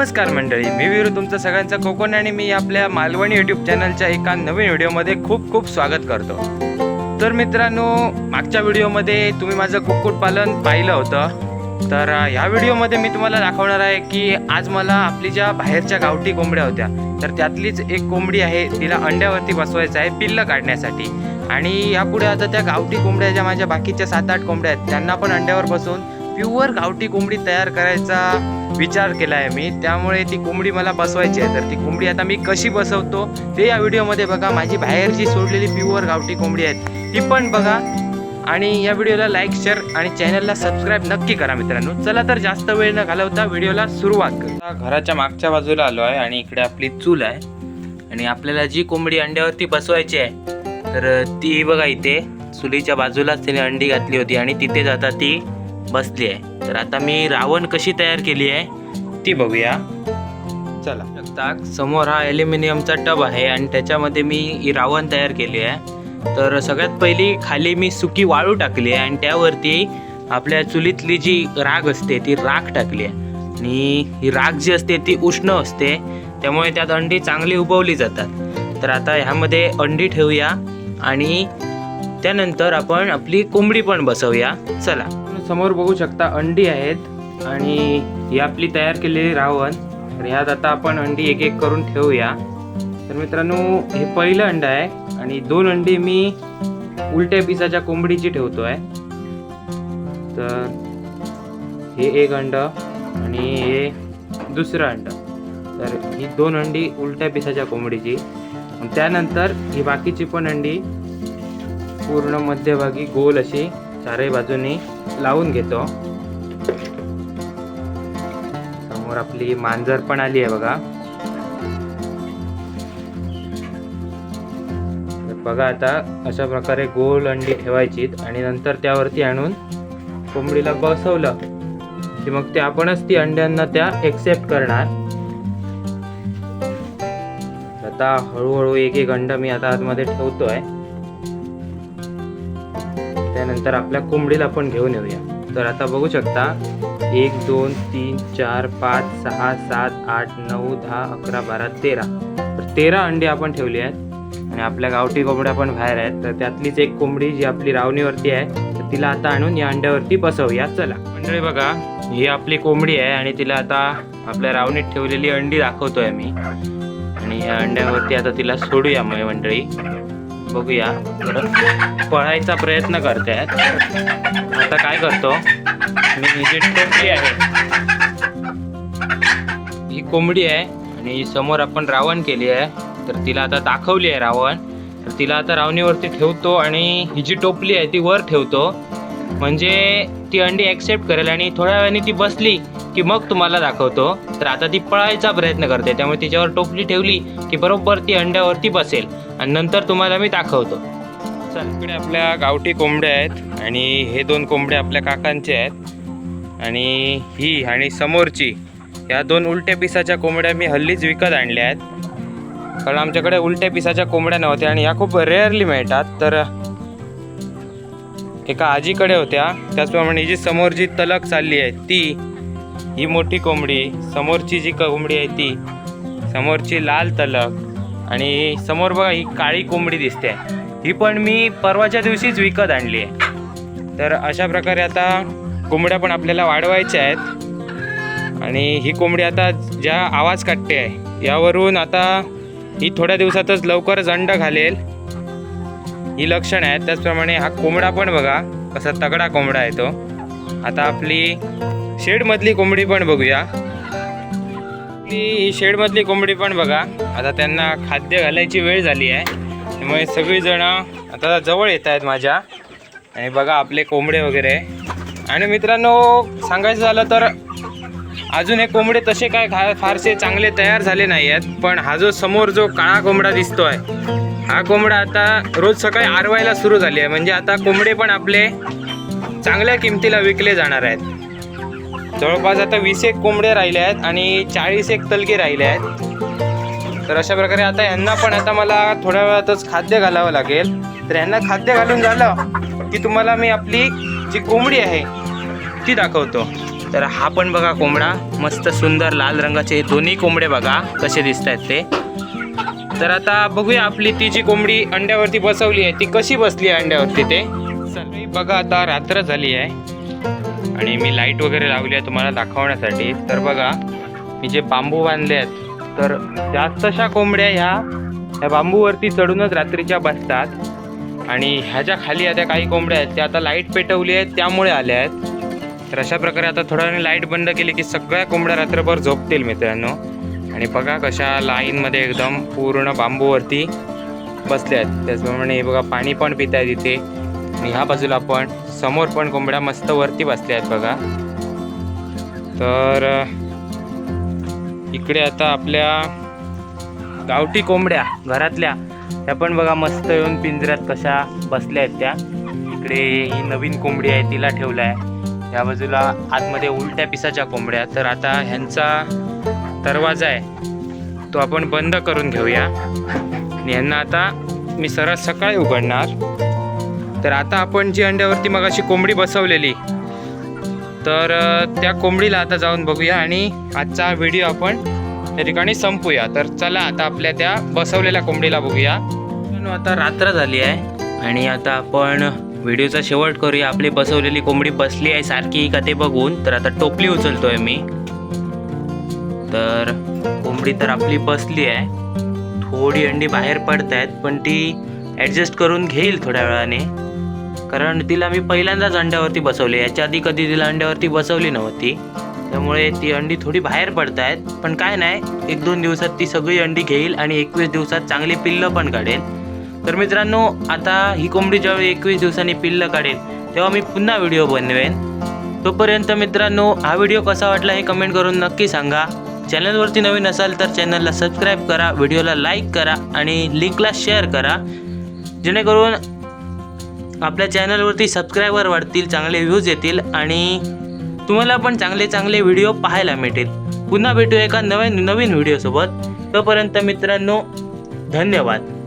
नमस्कार मंडळी मी विरू तुमचं सगळ्यांचं कोकण आणि मी आपल्या मालवणी यूट्यूब चॅनलच्या एका नवीन व्हिडिओमध्ये खूप खूप स्वागत करतो. तर मित्रांनो मागच्या व्हिडिओमध्ये तुम्ही माझं कुक्कुटपालन पाहिलं होतं. तर ह्या व्हिडिओमध्ये मी तुम्हाला दाखवणार आहे की आज मला आपली ज्या बाहेरच्या गावठी कोंबड्या होत्या तर त्यातलीच एक कोंबडी आहे तिला अंड्यावरती बसवायचं आहे पिल्लं काढण्यासाठी. आणि यापुढे आता त्या गावठी कोंबड्या ज्या माझ्या बाकीच्या सात आठ कोंबड्या आहेत त्यांना पण अंड्यावर बसवून प्युअर गावठी कोंबडी तयार करायचा विचार केला आहे मी. त्यामुळे ती कोंबडी मला बसवायची आहे. तर ती कोंबडी आता मी कशी बसवतो ते या व्हिडिओमध्ये बघा. माझी बाहेरची सोडलेली प्युअर गावठी कोंबडी आहेत ती पण बघा. आणि या व्हिडिओला लाईक शेअर आणि चॅनलला सबस्क्राईब नक्की करा मित्रांनो. चला तर जास्त वेळ न घालवता व्हिडिओला सुरुवात करू. घराच्या मागच्या बाजूला आलो आहे आणि इकडे आपली चूल आहे. आणि आपल्याला जी कोंबडी अंड्यावरती बसवायची आहे तर ती बघा इथे. चुलीच्या बाजूलाच तिने अंडी घातली होती आणि तिथे जाता ती बसली आहे. तर आता मी रावण कशी तयार केली आहे ती बघूया. चला. शकता समोर हा ॲल्युमिनियमचा टब आहे आणि त्याच्यामध्ये मी रावण तयार केली आहे. तर सगळ्यात पहिली खाली मी सुकी वाळू टाकली आहे आणि त्यावरती आपल्या चुलीतली जी राग असते ती राख टाकली आहे. आणि ही राख जी असते ती उष्ण असते. त्यामुळे त्यात अंडी चांगली उबवली जातात. तर आता ह्यामध्ये अंडी ठेवूया आणि त्यानंतर आपण आपली कोंबडी पण बसवूया. चला. समोर बघू शकता अंडी आहेत आणि ही आपली तयार केलेली रावण. तर ह्यात आता आपण अंडी एक एक करून ठेवूया. तर मित्रांनो हे पहिलं अंड आहे आणि दोन अंडी मी उलट्या पिसाच्या कोंबडीची ठेवतो आहे तर हे एक अंड आणि हे दुसरं अंड. तर ही दोन अंडी उलट्या पिसाच्या कोंबडीची. त्यानंतर ही बाकीची पण अंडी पूर्ण मध्यभागी गोल अशी चारही बाजूनी लावून घेतो. समोर आपली मांजर पण आली आहे बघा. तर बघा आता अशा प्रकारे गोल अंडी ठेवायचीत आणि नंतर त्यावरती आणून कोंबडीला बसवलं की मग ते आपणच ती अंड्यांना त्या एक्सेप्ट करणार. आता हळूहळू एक एक अंड मी आता आतमध्ये ठेवतोय. त्यानंतर आपल्या कोंबडीला पण घेऊन येऊया. तर आता बघू शकता एक दोन तीन चार पाच सहा सात आठ नऊ दहा अकरा बारा तेरा. तर तेरा अंडी आपण ठेवली आहेत आणि आपल्या गावठी कोंबड्या पण बाहेर आहेत. तर त्यातलीच एक कोंबडी जी आपली रावणीवरती आहे तर तिला आता आणून या अंड्यावरती बसवूया. चला. मंडळी बघा ही आपली कोंबडी आहे आणि तिला आता आपल्या रावणीत ठेवलेली अंडी दाखवतोय मी आणि या अंड्यावरती आता तिला सोडूया मग मंडळी. बघूया पळायचा प्रयत्न करते आता काय करतो? मी ही जी टोपली आहे. ही कोंबडी आहे आणि समोर आपण रावण केली आहे. तर तिला आता दाखवली आहे रावण. तर तिला आता रावणीवरती ठेवतो आणि ही जी टोपली आहे ती वर ठेवतो. म्हणजे ती अंडी ॲक्सेप्ट करेल आणि थोड्या वेळाने ती बसली की मग तुम्हाला दाखवतो. तर आता ती पळायचा प्रयत्न करते. त्यामुळे तिच्यावर टोपली ठेवली की बरोबर ती अंड्यावरती बसेल. आणि नंतर तुम्हाला मी दाखवतो. चल इकडे आपल्या गावठी कोंबड्या आहेत आणि हे दोन कोंबड्या आपल्या काकांचे आहेत. आणि ही आणि समोरची या दोन उलट्या पिसाच्या कोंबड्या मी हल्लीच विकत आणल्या आहेत. कारण आमच्याकडे उलट्या पिसाच्या कोंबड्या नव्हत्या आणि ह्या खूप रेअरली मिळतात. तर एका आजीकडे होत्या. त्याचप्रमाणे जी समोर जी तलक चालली आहे ती ही मोठी कोंबडी समोरची जी कोंबडी आहे ती समोरची लाल तलक आणि समोर बघा ही काळी कोंबडी दिसते. ही पण मी परवाच्या दिवशीच विकत आणली आहे. तर अशा प्रकारे आता कोंबड्या पण आपल्याला वाढवायच्या आहेत. आणि ही कोंबडी आता ज्या आवाज काटते आहे यावरून आता ही थोड्या दिवसातच लवकरच अंड घालेल. ही लक्षण आहेत. त्याचप्रमाणे हा कोंबडा पण बघा कसा तगडा कोंबडा आहे तो. आता आपली शेडमधली कोंबडी पण बघूया. आपली ही शेडमधली कोंबडी पण बघा आता त्यांना खाद्य घालायची वेळ झाली आहे. त्यामुळे सगळीजणं आता जवळ येत आहेत माझ्या. आणि बघा आपले कोंबडे वगैरे. आणि मित्रांनो सांगायचं झालं तर अजून हे कोंबडे तसे काय खा फारसे चांगले तयार झाले नाही आहेत पण हा जो समोर जो काळा कोंबडा दिसतो आहे हा कोंबडा आता रोज सकाळी आरवायला सुरू झाली आहे. म्हणजे आता कोंबडे पण आपले चांगल्या किमतीला विकले जाणार आहेत. जवळपास आता वीस एक कोंबडे राहिले आहेत आणि चाळीस एक तलके राहिले आहेत. तर अशा प्रकारे आता यांना पण आता मला थोड्या वेळातच खाद्य घालावं लागेल. तर यांना खाद्य घालून झालं की तुम्हाला मी आपली जी कोंबडी आहे ती दाखवतो. तर हा पण बघा कोंबडा मस्त सुंदर लाल रंगाचे दोन्ही कोंबडे बघा कसे दिसत आहेत ते. तर आता बघूया आपली ती जी कोंबडी अंड्यावरती बसवली आहे ती कशी बसली आहे अंड्यावरती ते. सगळी बघा आता रात्र झाली आहे. आणि मी लाइट वगैरे लावली आहे तुम्हाला दाखवण्यासाठी. तर बघा मी जे बांबू बांधले आहेत तर जास्तशा कोंबड्या ह्या ह्या बांबूवरती चढूनच रात्रीच्या बसतात. आणि ह्याच्या खाली आता काही कोंबड्या आहेत त्या आता लाइट पेटवली आहेत त्यामुळे आल्या आहेत. तर अशा प्रकारे आता थोड्या लाइट बंद केली की सगळ्या कोंबड्या रात्रभर झोपतील मित्रांनो. आणि बघा कशा लाईनमध्ये एकदम पूर्ण बांबूवरती बसले आहेत. त्याचप्रमाणे हे बघा पाणी पण पित आहेत इथे. आणि ह्या बाजूला पण समोर पण कोंबड्या मस्त वरती बसल्या आहेत बघा. तर इकडे आता आपल्या गावठी कोंबड्या घरातल्या त्या पण बघा मस्त येऊन पिंजऱ्यात कशा बसल्या आहेत त्या. इकडे ही नवीन कोंबडी आहे तिला ठेवला आहे या बाजूला आतमध्ये उलट्या पिसाच्या कोंबड्या तर आता ह्यांचा दरवाजा आहे. तो आपण बंद करून घेऊया. आणि ह्यांना आता मी सरळ सकाळी उघडणार. तर आता आपण जी अंड्यावरती मग अशी कोंबडी बसवलेली तर त्या कोंबडीला आता जाऊन बघूया आणि आजचा व्हिडिओ आपण त्या ठिकाणी संपूया. तर चला आता आपल्या त्या बसवलेल्या कोंबडीला बघूया. आता रात्र झाली आहे आणि आता आपण व्हिडिओचा शेवट करूया. आपली बसवलेली कोंबडी बसली आहे सारखी का ते बघून. तर आता टोपली उचलतोय मी. तर कोंबडी तर आपली बसली आहे. थोडी अंडी बाहेर पडत आहेत पण ती ॲडजस्ट करून घेईल थोड्या वेळाने. कारण तिला मी पहिल्यांदाच अंड्यावरती बसवली याच्या आधी कधी तिला अंड्यावरती बसवली नव्हती. त्यामुळे ती अंडी थोडी बाहेर पडत आहेत पण काय नाही एक दोन दिवसात ती सगळी अंडी घेईल आणि एकवीस दिवसात चांगली पिल्लं पण काढेल तर मित्रांनो आता ही कोंबडी ज्यावेळी एकवीस दिवसांनी पिल्लं काढेल तेव्हा मी पुन्हा व्हिडिओ बनवेन. तोपर्यंत मित्रांनो हा व्हिडिओ कसा वाटला हे कमेंट करून नक्की सांगा. चॅनलवरती नवीन असाल तर चॅनलला सबस्क्राईब करा व्हिडिओला लाईक करा आणि लिंकला शेअर करा. जेणेकरून आपल्या चॅनलवरती सबस्क्रायबर वाढतील चांगले व्ह्यूज येतील आणि तुम्हाला पण चांगले चांगले व्हिडिओ पाहायला मिळतील. पुन्हा भेटू एका नवीन नवीन व्हिडिओसोबत. तोपर्यंत मित्रांनो धन्यवाद.